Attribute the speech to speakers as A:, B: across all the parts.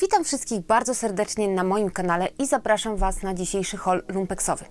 A: Witam wszystkich bardzo serdecznie na moim kanale i zapraszam Was na dzisiejszy haul lumpeksowy.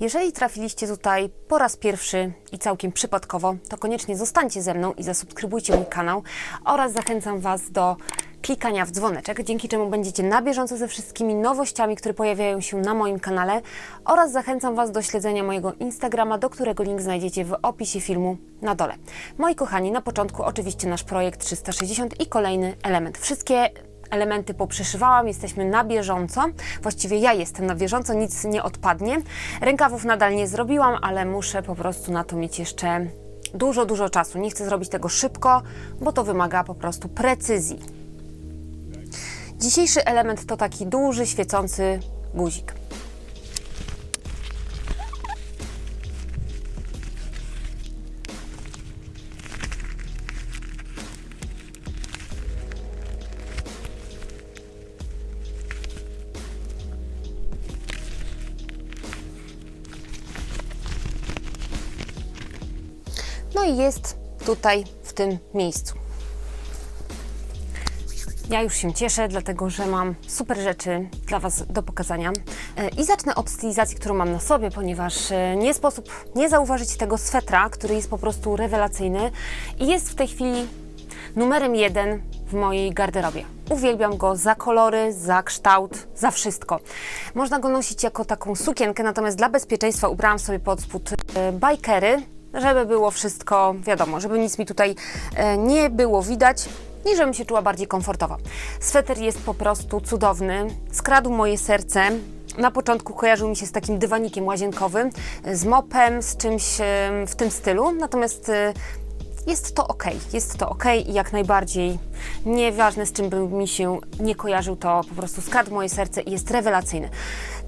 A: Jeżeli trafiliście tutaj po raz pierwszy i całkiem przypadkowo, to koniecznie zostańcie ze mną i zasubskrybujcie mój kanał oraz zachęcam Was do klikania w dzwoneczek, dzięki czemu będziecie na bieżąco ze wszystkimi nowościami, które pojawiają się na moim kanale oraz zachęcam Was do śledzenia mojego Instagrama, do którego link znajdziecie w opisie filmu na dole. Moi kochani, na początku oczywiście nasz projekt 360 i kolejny element. Wszystkie elementy poprzeszywałam, jesteśmy na bieżąco. Właściwie ja jestem na bieżąco, nic nie odpadnie. Rękawów nadal nie zrobiłam, ale muszę po prostu na to mieć jeszcze dużo, dużo czasu. Nie chcę zrobić tego szybko, bo to wymaga po prostu precyzji. Dzisiejszy element to taki duży, świecący guzik. No i jest tutaj w tym miejscu. Ja już się cieszę, dlatego że mam super rzeczy dla Was do pokazania. E, I zacznę od stylizacji, którą mam na sobie, ponieważ e, nie sposób nie zauważyć tego swetra, który jest po prostu rewelacyjny i jest w tej chwili numerem jeden w mojej garderobie. Uwielbiam go za kolory, za kształt, za wszystko. Można go nosić jako taką sukienkę, natomiast dla bezpieczeństwa ubrałam sobie pod spód e, bajkery, żeby było wszystko wiadomo, żeby nic mi tutaj e, nie było widać i żebym się czuła bardziej komfortowo. Sweter jest po prostu cudowny, skradł moje serce. Na początku kojarzył mi się z takim dywanikiem łazienkowym, z mopem, z czymś e, w tym stylu, natomiast e, jest to ok, jest to ok i jak najbardziej nieważne z czym by mi się nie kojarzył, to po prostu skradł moje serce i jest rewelacyjny.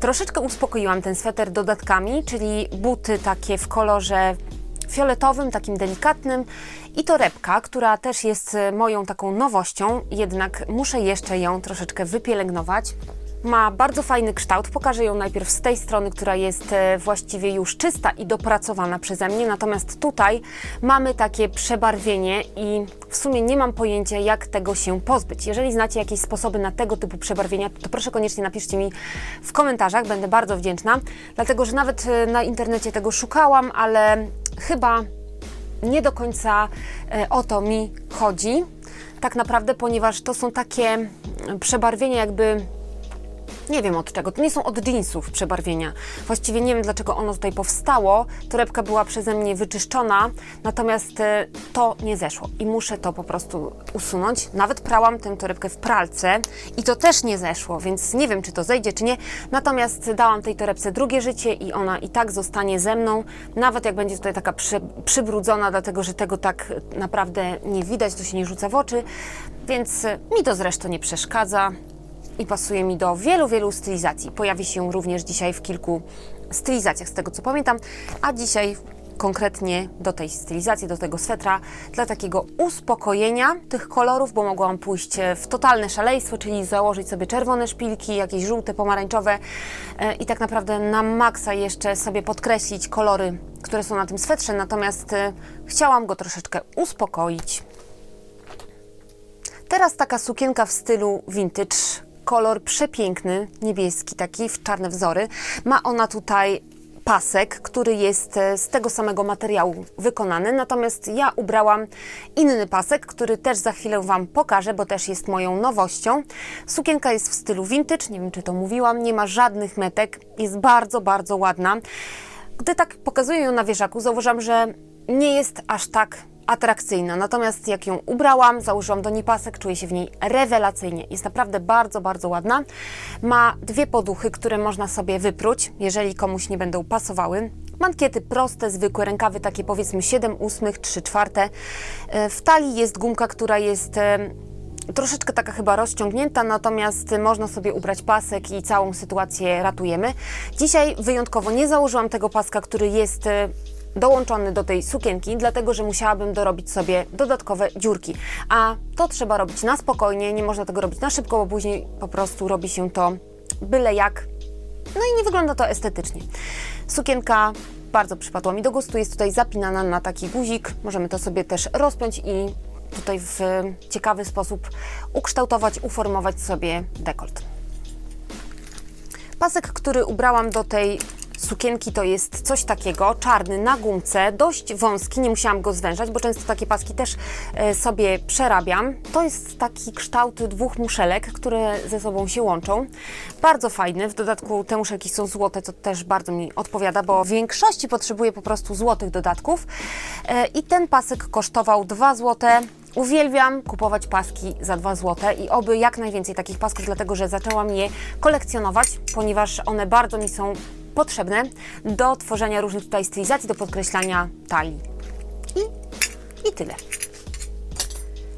A: Troszeczkę uspokoiłam ten sweter dodatkami, czyli buty takie w kolorze fioletowym, takim delikatnym i torebka, która też jest e, moją taką nowością, jednak muszę jeszcze ją troszeczkę wypielęgnować. Ma bardzo fajny kształt. Pokażę ją najpierw z tej strony, która jest e, właściwie już czysta i dopracowana przeze mnie. Natomiast tutaj mamy takie przebarwienie i w sumie nie mam pojęcia, jak tego się pozbyć. Jeżeli znacie jakieś sposoby na tego typu przebarwienia, to proszę koniecznie napiszcie mi w komentarzach. Będę bardzo wdzięczna, dlatego że nawet e, na internecie tego szukałam, ale chyba nie do końca e, o to mi chodzi. Tak naprawdę, ponieważ to są takie mm, przebarwienia jakby nie wiem od czego. To nie są od jeansów przebarwienia. Właściwie nie wiem, dlaczego ono tutaj powstało. Torebka była przeze mnie wyczyszczona, natomiast e, to nie zeszło i muszę to po prostu usunąć. Nawet prałam tę torebkę w pralce i to też nie zeszło, więc nie wiem, czy to zejdzie, czy nie. Natomiast dałam tej torebce drugie życie i ona i tak zostanie ze mną, nawet jak będzie tutaj taka przy, przybrudzona, dlatego że tego tak naprawdę nie widać, to się nie rzuca w oczy, więc e, mi to zresztą nie przeszkadza i pasuje mi do wielu, wielu stylizacji. Pojawi się również dzisiaj w kilku stylizacjach, z tego co pamiętam, a dzisiaj konkretnie do tej stylizacji, do tego swetra, dla takiego uspokojenia tych kolorów, bo mogłam pójść w totalne szaleństwo, czyli założyć sobie czerwone szpilki, jakieś żółte, pomarańczowe e, i tak naprawdę na maksa jeszcze sobie podkreślić kolory, które są na tym swetrze, natomiast e, chciałam go troszeczkę uspokoić. Teraz taka sukienka w stylu vintage, kolor przepiękny, niebieski taki, w czarne wzory. Ma ona tutaj pasek, który jest e, z tego samego materiału wykonany, natomiast ja ubrałam inny pasek, który też za chwilę Wam pokażę, bo też jest moją nowością. Sukienka jest w stylu vintage, nie wiem czy to mówiłam, nie ma żadnych metek, jest bardzo, bardzo ładna. Gdy tak pokazuję ją na wieszaku, zauważam, że nie jest aż tak atrakcyjna. Natomiast jak ją ubrałam, założyłam do niej pasek, czuję się w niej rewelacyjnie. Jest naprawdę bardzo, bardzo ładna. Ma dwie poduchy, które można sobie wypróć, jeżeli komuś nie będą pasowały. Mankiety proste, zwykłe, rękawy takie powiedzmy 7 ósmych, 3 czwarte. E, W talii jest gumka, która jest e, troszeczkę taka chyba rozciągnięta, natomiast można sobie ubrać pasek i całą sytuację ratujemy. Dzisiaj wyjątkowo nie założyłam tego paska, który jest e, dołączony do tej sukienki, dlatego że musiałabym dorobić sobie dodatkowe dziurki. A to trzeba robić na spokojnie, nie można tego robić na szybko, bo później po prostu robi się to byle jak. No i nie wygląda to estetycznie. Sukienka bardzo przypadła mi do gustu, jest tutaj zapinana na taki guzik. Możemy to sobie też rozpiąć i tutaj w ciekawy sposób ukształtować, uformować sobie dekolt. Pasek, który ubrałam do tej sukienki to jest coś takiego, czarny na gumce, dość wąski, nie musiałam go zwężać, bo często takie paski też e, sobie przerabiam. To jest taki kształt dwóch muszelek, które ze sobą się łączą. Bardzo fajny, w dodatku te muszelki są złote, co też bardzo mi odpowiada, bo w większości potrzebuję po prostu złotych dodatków. E, I ten pasek kosztował 2 złote. Uwielbiam kupować paski za 2 zł i oby jak najwięcej takich pasków, dlatego że zaczęłam je kolekcjonować, ponieważ one bardzo mi są potrzebne do tworzenia różnych tutaj stylizacji, do podkreślania talii. I, i tyle.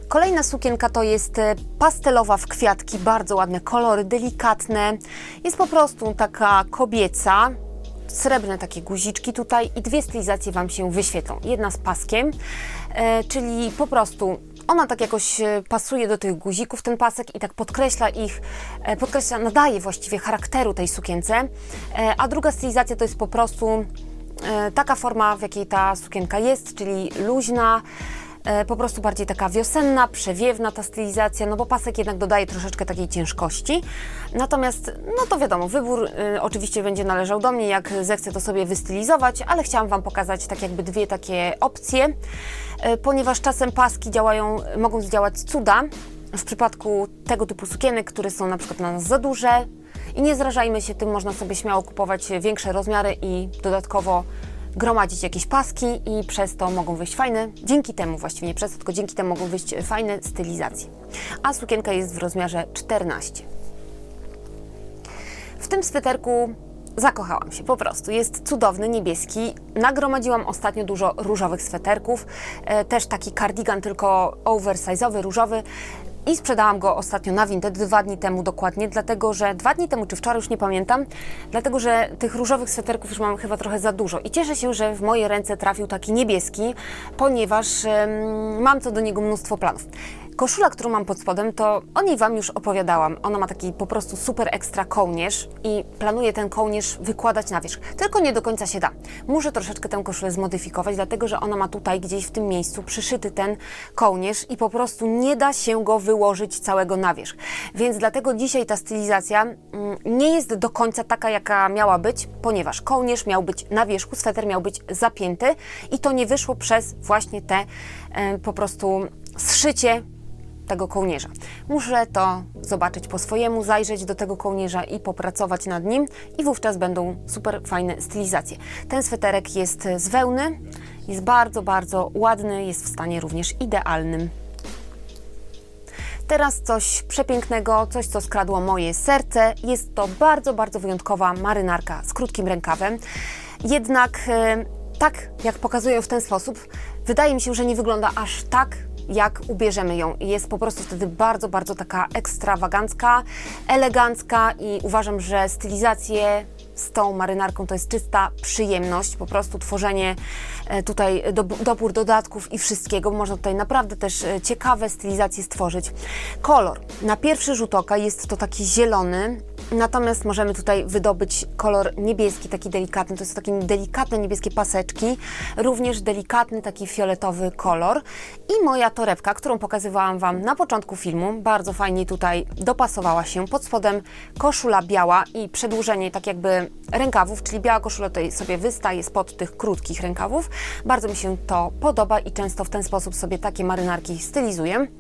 A: Kolejna sukienka to jest e, pastelowa w kwiatki, bardzo ładne kolory, delikatne. Jest po prostu taka kobieca, srebrne takie guziczki tutaj i dwie stylizacje Wam się wyświetlą. Jedna z paskiem, e, czyli po prostu ona tak jakoś e, pasuje do tych guzików, ten pasek i tak podkreśla ich, e, podkreśla, nadaje właściwie charakteru tej sukience. E, a druga stylizacja to jest po prostu taka forma, w jakiej ta sukienka jest, czyli luźna, po prostu bardziej taka wiosenna, przewiewna ta stylizacja, no bo pasek jednak dodaje troszeczkę takiej ciężkości. Natomiast, no to wiadomo, wybór y, oczywiście będzie należał do mnie, jak zechcę to sobie wystylizować, ale chciałam Wam pokazać tak jakby dwie takie opcje, y, ponieważ czasem paski działają, mogą zdziałać cuda w przypadku tego typu sukienek, które są na przykład na nas za duże i nie zrażajmy się tym, można sobie śmiało kupować większe rozmiary i dodatkowo gromadzić jakieś paski i przez to mogą wyjść fajne, dzięki temu właściwie nie przez to, tylko dzięki temu mogą wyjść fajne stylizacje. A sukienka jest w rozmiarze 14. W tym sweterku zakochałam się po prostu. Jest cudowny, niebieski. Nagromadziłam ostatnio dużo różowych sweterków. E, też taki kardigan, tylko oversize'owy, różowy. I sprzedałam go ostatnio na Vinted, dwa dni temu dokładnie, dlatego że dwa dni temu czy wczoraj, już nie pamiętam, dlatego że tych różowych sweterków już mam chyba trochę za dużo. I cieszę się, że w moje ręce trafił taki niebieski, ponieważ em, mam co do niego mnóstwo planów. Koszula, którą mam pod spodem, to o niej Wam już opowiadałam. Ona ma taki po prostu super ekstra kołnierz i planuję ten kołnierz wykładać na wierzch. Tylko nie do końca się da. Muszę troszeczkę tę koszulę zmodyfikować, dlatego że ona ma tutaj gdzieś w tym miejscu przyszyty ten kołnierz i po prostu nie da się go wyłożyć całego na wierzch. Więc dlatego dzisiaj ta stylizacja mm, nie jest do końca taka, jaka miała być, ponieważ kołnierz miał być na wierzchu, sweter miał być zapięty i to nie wyszło przez właśnie te e, po prostu zszycie tego kołnierza. Muszę to zobaczyć po swojemu, zajrzeć do tego kołnierza i popracować nad nim i wówczas będą super fajne stylizacje. Ten sweterek jest z wełny, jest bardzo, bardzo ładny, jest w stanie również idealnym. Teraz coś przepięknego, coś co skradło moje serce. Jest to bardzo, bardzo wyjątkowa marynarka z krótkim rękawem. Jednak e, tak jak pokazuję w ten sposób, wydaje mi się, że nie wygląda aż tak jak ubierzemy ją. Jest po prostu wtedy bardzo, bardzo taka ekstrawagancka, elegancka i uważam, że stylizację z tą marynarką to jest czysta przyjemność, po prostu tworzenie e, tutaj do, dobór dodatków i wszystkiego. Można tutaj naprawdę też e, ciekawe stylizacje stworzyć. Kolor. Na pierwszy rzut oka jest to taki zielony, natomiast możemy tutaj wydobyć kolor niebieski, taki delikatny. To są takie delikatne niebieskie paseczki, również delikatny taki fioletowy kolor. I moja torebka, którą pokazywałam Wam na początku filmu, bardzo fajnie tutaj dopasowała się. Pod spodem koszula biała i przedłużenie tak jakby rękawów, czyli biała koszula tutaj sobie wystaje spod tych krótkich rękawów. Bardzo mi się to podoba i często w ten sposób sobie takie marynarki stylizuję.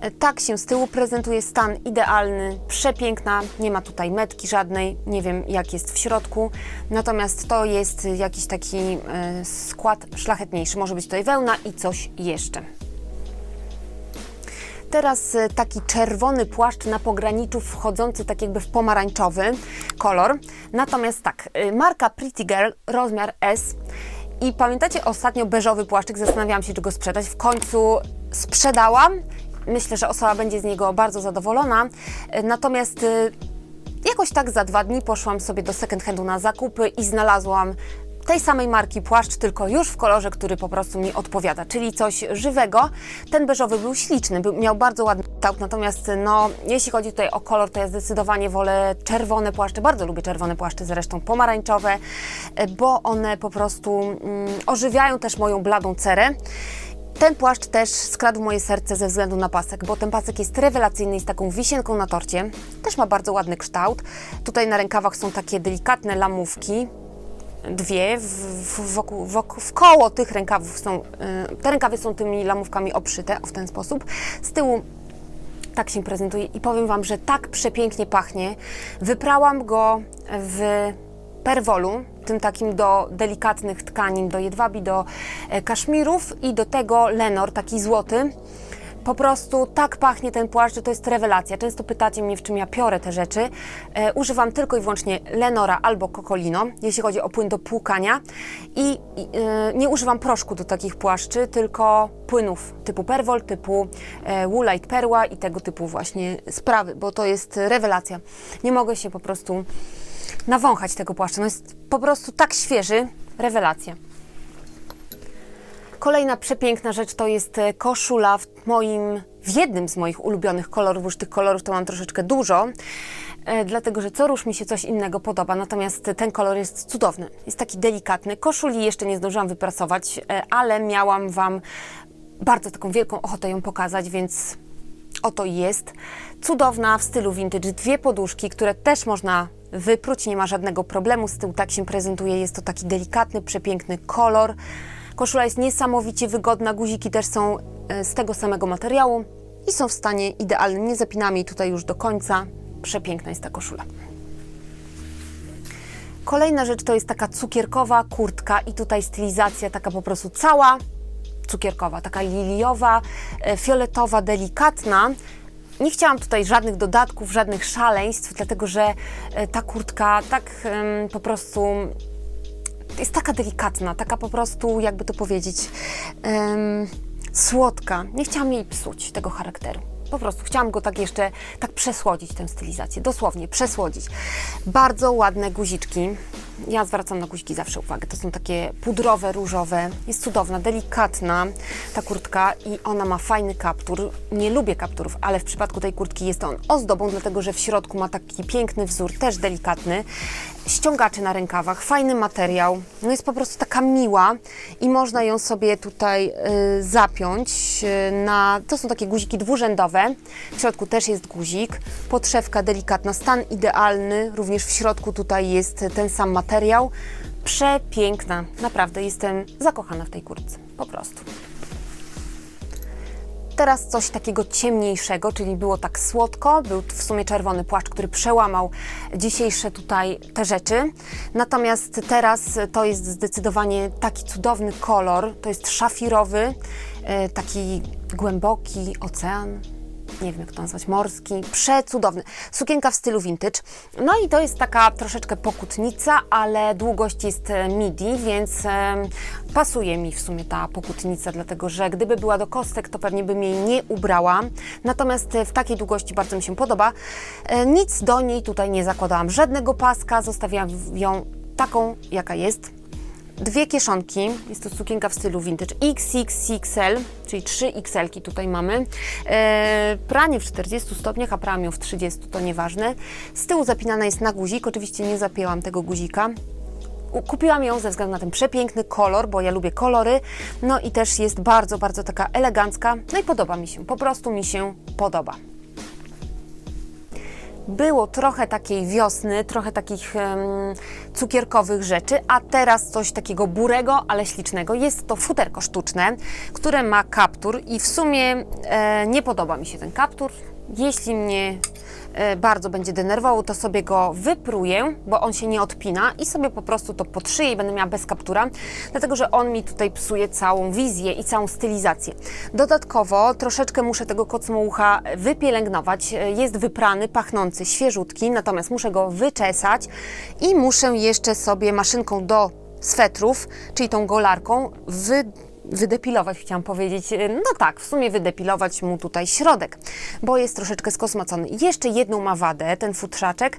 A: E, Tak się z tyłu prezentuje stan idealny, przepiękna, nie ma tutaj metki żadnej, nie wiem jak jest w środku, natomiast to jest jakiś taki e, skład szlachetniejszy, może być tutaj wełna i coś jeszcze. Teraz e, taki czerwony płaszcz na pograniczu wchodzący tak jakby w pomarańczowy kolor. Natomiast tak, marka Pretty Girl, rozmiar S. I pamiętacie ostatnio beżowy płaszczyk? Zastanawiałam się, czy go sprzedać. W końcu sprzedałam. Myślę, że osoba będzie z niego bardzo zadowolona. E, Natomiast e, jakoś tak za dwa dni poszłam sobie do second handu na zakupy i znalazłam tej samej marki płaszcz, tylko już w kolorze, który po prostu mi odpowiada, czyli coś żywego. Ten beżowy był śliczny, był, miał bardzo ładny kształt, natomiast no, jeśli chodzi tutaj o kolor, to ja zdecydowanie wolę czerwone płaszcze, bardzo lubię czerwone płaszcze, zresztą pomarańczowe, e, bo one po prostu mm, ożywiają też moją bladą cerę. Ten płaszcz też skradł moje serce ze względu na pasek, bo ten pasek jest rewelacyjny, jest taką wisienką na torcie. Też ma bardzo ładny kształt. Tutaj na rękawach są takie delikatne lamówki, dwie, w, wokół, wokół, tych rękawów są, y, te rękawy są tymi lamówkami obszyte w ten sposób. Z tyłu tak się prezentuje i powiem Wam, że tak przepięknie pachnie. Wyprałam go w perwolu, tym takim do delikatnych tkanin, do jedwabi, do e, kaszmirów i do tego lenor, taki złoty. Po prostu tak pachnie ten płaszcz, że to jest rewelacja. Często pytacie mnie, w czym ja piorę te rzeczy. E, używam tylko i wyłącznie Lenora albo Kokolino, jeśli chodzi o płyn do płukania. I, e, nie używam proszku do takich płaszczy, tylko płynów typu Perwol, typu e, Woolite Perła i tego typu właśnie sprawy, bo to jest rewelacja. Nie mogę się po prostu nawąchać tego płaszcza. No jest po prostu tak świeży, rewelacja. Kolejna przepiękna rzecz to jest e, koszula w moim, w jednym z moich ulubionych kolorów, już tych kolorów to mam troszeczkę dużo, e, dlatego że co rusz mi się coś innego podoba, natomiast ten kolor jest cudowny, jest taki delikatny. Koszuli jeszcze nie zdążyłam wyprasować, e, ale miałam Wam bardzo taką wielką ochotę ją pokazać, więc oto jest. Cudowna w stylu vintage, dwie poduszki, które też można wypróć, nie ma żadnego problemu z tyłu, tak się prezentuje, jest to taki delikatny, przepiękny kolor. Koszula jest niesamowicie wygodna, guziki też są e, z tego samego materiału i są w stanie idealnym, nie zapinamy jej tutaj już do końca. Przepiękna jest ta koszula. Kolejna rzecz to jest taka cukierkowa kurtka i tutaj stylizacja taka po prostu cała cukierkowa, taka liliowa, e, fioletowa, delikatna. Nie chciałam tutaj żadnych dodatków, żadnych szaleństw, dlatego że e, ta kurtka tak po prostu jest taka delikatna, taka po prostu, jakby to powiedzieć, słodka. Nie chciałam jej psuć tego charakteru. Po prostu chciałam go tak jeszcze, tak przesłodzić tę stylizację, dosłownie przesłodzić. Bardzo ładne guziczki. Ja zwracam na guziki zawsze uwagę. To są takie pudrowe, różowe. Jest cudowna, delikatna ta kurtka i ona ma fajny kaptur. Nie lubię kapturów, ale w przypadku tej kurtki jest on ozdobą, dlatego że w środku ma taki piękny wzór, też delikatny. Ściągacze na rękawach, fajny materiał. No jest po prostu taka miła i można ją sobie tutaj y, zapiąć y, na... To są takie guziki dwurzędowe. W środku też jest guzik. Podszewka delikatna, stan idealny. Również w środku tutaj jest ten sam materiał. Przepiękna. Naprawdę jestem zakochana w tej kurtce. Po prostu. Teraz coś takiego ciemniejszego, czyli było tak słodko, był w sumie czerwony płaszcz, który przełamał dzisiejsze tutaj te rzeczy. Natomiast teraz to jest zdecydowanie taki cudowny kolor, to jest szafirowy, e, taki głęboki ocean, nie wiem jak to nazwać, morski, przecudowny. Sukienka w stylu vintage. No i to jest taka troszeczkę pokutnica, ale długość jest e, midi, więc pasuje mi w sumie ta pokutnica, dlatego że gdyby była do kostek, to pewnie bym jej nie ubrała. Natomiast e, w takiej długości bardzo mi się podoba. E, Nic do niej tutaj nie zakładałam, żadnego paska, zostawiłam ją taką, jaka jest. Dwie kieszonki, jest to sukienka w stylu vintage XXXL, czyli 3 XL tutaj mamy. E, pranie w 40 stopniach, a pranie w 30, to nieważne. Z tyłu zapinana jest na guzik, oczywiście nie zapięłam tego guzika. Kupiłam ją ze względu na ten przepiękny kolor, bo ja lubię kolory. No i też jest bardzo, bardzo taka elegancka. No i podoba mi się, po prostu mi się podoba było trochę takiej wiosny, trochę takich em, cukierkowych rzeczy, a teraz coś takiego burego, ale ślicznego. Jest to futerko sztuczne, które ma kaptur i w sumie e, nie podoba mi się ten kaptur. Jeśli mnie e, bardzo będzie denerwował, to sobie go wypruję, bo on się nie odpina i sobie po prostu to podszyję i będę miała bez kaptura, dlatego że on mi tutaj psuje całą wizję i całą stylizację. Dodatkowo troszeczkę muszę tego kocmołucha wypielęgnować. E, Jest wyprany, pachnący, świeżutki, natomiast muszę go wyczesać i muszę jeszcze sobie maszynką do swetrów, czyli tą golarką, wy, wydepilować, chciałam powiedzieć. No tak, w sumie wydepilować mu tutaj środek, bo jest troszeczkę skosmacony. Jeszcze jedną ma wadę, ten futrzaczek.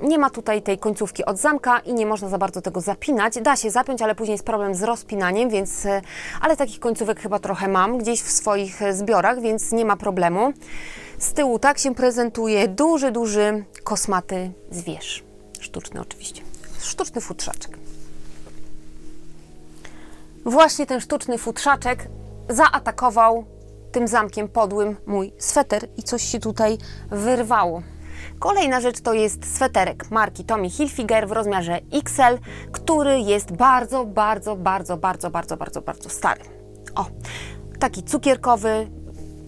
A: Nie ma tutaj tej końcówki od zamka i nie można za bardzo tego zapinać. Da się zapiąć, ale później jest problem z rozpinaniem, więc, e, ale takich końcówek chyba trochę mam gdzieś w swoich e, zbiorach, więc nie ma problemu. Z tyłu tak się prezentuje duży, duży kosmaty zwierz. Sztuczny oczywiście. Sztuczny futrzaczek. Właśnie ten sztuczny futrzaczek zaatakował tym zamkiem podłym mój sweter i coś się tutaj wyrwało. Kolejna rzecz to jest sweterek marki Tommy Hilfiger w rozmiarze XL, który jest bardzo, bardzo, bardzo, bardzo, bardzo, bardzo, bardzo stary. O, taki cukierkowy,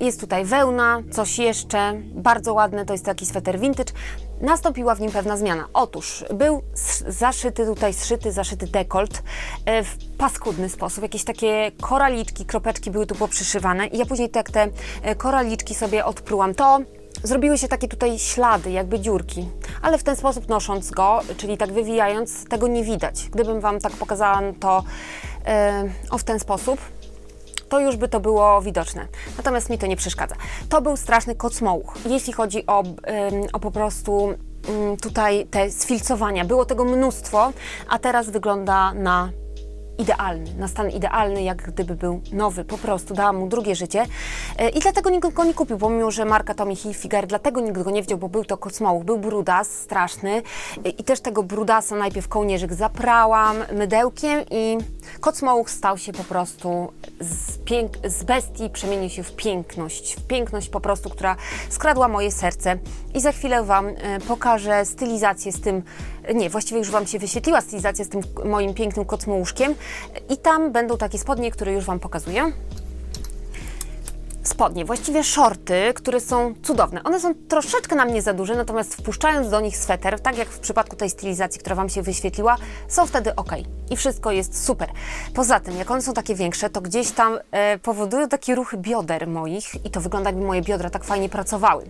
A: jest tutaj wełna, coś jeszcze, bardzo ładne, to jest taki sweter vintage. Nastąpiła w nim pewna zmiana. Otóż był zaszyty tutaj, zszyty, zaszyty dekolt e, w paskudny sposób. Jakieś takie koraliczki, kropeczki były tu poprzyszywane i ja później tak te e, koraliczki sobie odprułam. To zrobiły się takie tutaj ślady, jakby dziurki, ale w ten sposób nosząc go, czyli tak wywijając, tego nie widać. Gdybym Wam tak pokazała to e, o w ten sposób, to już by to było widoczne. Natomiast mi to nie przeszkadza. To był straszny kocmołuch. Jeśli chodzi o, o po prostu ym, tutaj te sfilcowania, było tego mnóstwo, a teraz wygląda na idealny, na stan idealny, jak gdyby był nowy. Po prostu dałam mu drugie życie E, i dlatego nikt go nie kupił, pomimo, że marka Tommy Hilfiger, dlatego nikt go nie wziął, bo był to kocmołuch, był brudas straszny E, i też tego brudasa najpierw kołnierzyk zaprałam mydełkiem i kocmołuch stał się po prostu z, z bestii, przemienił się w piękność, w piękność po prostu, która skradła moje serce i za chwilę Wam e, pokażę stylizację z tym, nie, właściwie już Wam się wyświetliła stylizacja z tym moim pięknym kocmołuszkiem i tam będą takie spodnie, które już Wam pokazuję spodnie, właściwie shorty, które są cudowne. One są troszeczkę na mnie za duże, natomiast wpuszczając do nich sweter, tak jak w przypadku tej stylizacji, która Wam się wyświetliła, są wtedy ok. I wszystko jest super. Poza tym, jak one są takie większe, to gdzieś tam e, powodują takie ruchy bioder moich i to wygląda jakby moje biodra tak fajnie pracowały.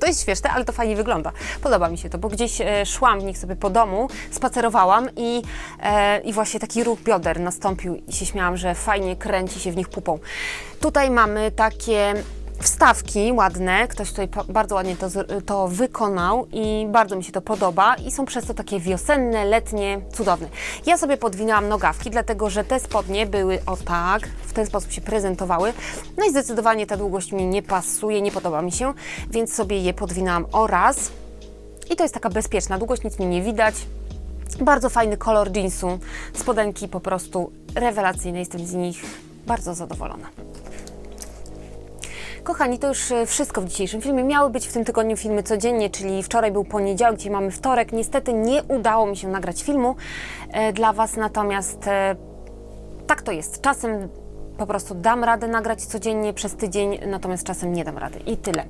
A: To jest śmieszne, ale to fajnie wygląda. Podoba mi się to, bo gdzieś e, szłam w nich sobie po domu, spacerowałam i, e, i właśnie taki ruch bioder nastąpił i się śmiałam, że fajnie kręci się w nich pupą. Tutaj mamy takie wstawki ładne, ktoś tutaj bardzo ładnie to, to wykonał i bardzo mi się to podoba i są przez to takie wiosenne, letnie, cudowne. Ja sobie podwinęłam nogawki, dlatego że te spodnie były o tak, w ten sposób się prezentowały. No i zdecydowanie ta długość mi nie pasuje, nie podoba mi się, więc sobie je podwinęłam o raz. I to jest taka bezpieczna długość, nic mi nie widać. Bardzo fajny kolor jeansu, spodenki po prostu rewelacyjne, jestem z nich bardzo zadowolona. Kochani, to już e, wszystko w dzisiejszym filmie. Miały być w tym tygodniu filmy codziennie, czyli wczoraj był poniedziałek, dzisiaj mamy wtorek. Niestety nie udało mi się nagrać filmu e, dla Was, natomiast e, tak to jest. Czasem po prostu dam radę nagrać codziennie przez tydzień, natomiast czasem nie dam rady. I tyle.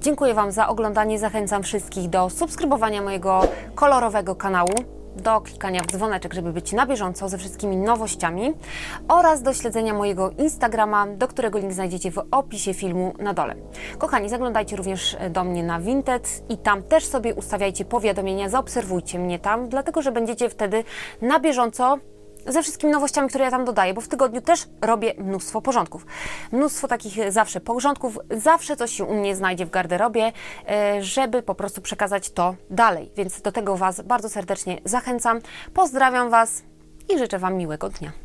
A: Dziękuję Wam za oglądanie. Zachęcam wszystkich do subskrybowania mojego kolorowego kanału, do klikania w dzwoneczek, żeby być na bieżąco ze wszystkimi nowościami oraz do śledzenia mojego Instagrama, do którego link znajdziecie w opisie filmu na dole. Kochani, zaglądajcie również do mnie na Vinted i tam też sobie ustawiajcie powiadomienia, zaobserwujcie mnie tam, dlatego że będziecie wtedy na bieżąco ze wszystkimi nowościami, które ja tam dodaję, bo w tygodniu też robię mnóstwo porządków. Mnóstwo takich e, zawsze porządków, zawsze coś się u mnie znajdzie w garderobie, e, żeby po prostu przekazać to dalej. Więc do tego Was bardzo serdecznie zachęcam. Pozdrawiam Was i życzę Wam miłego dnia.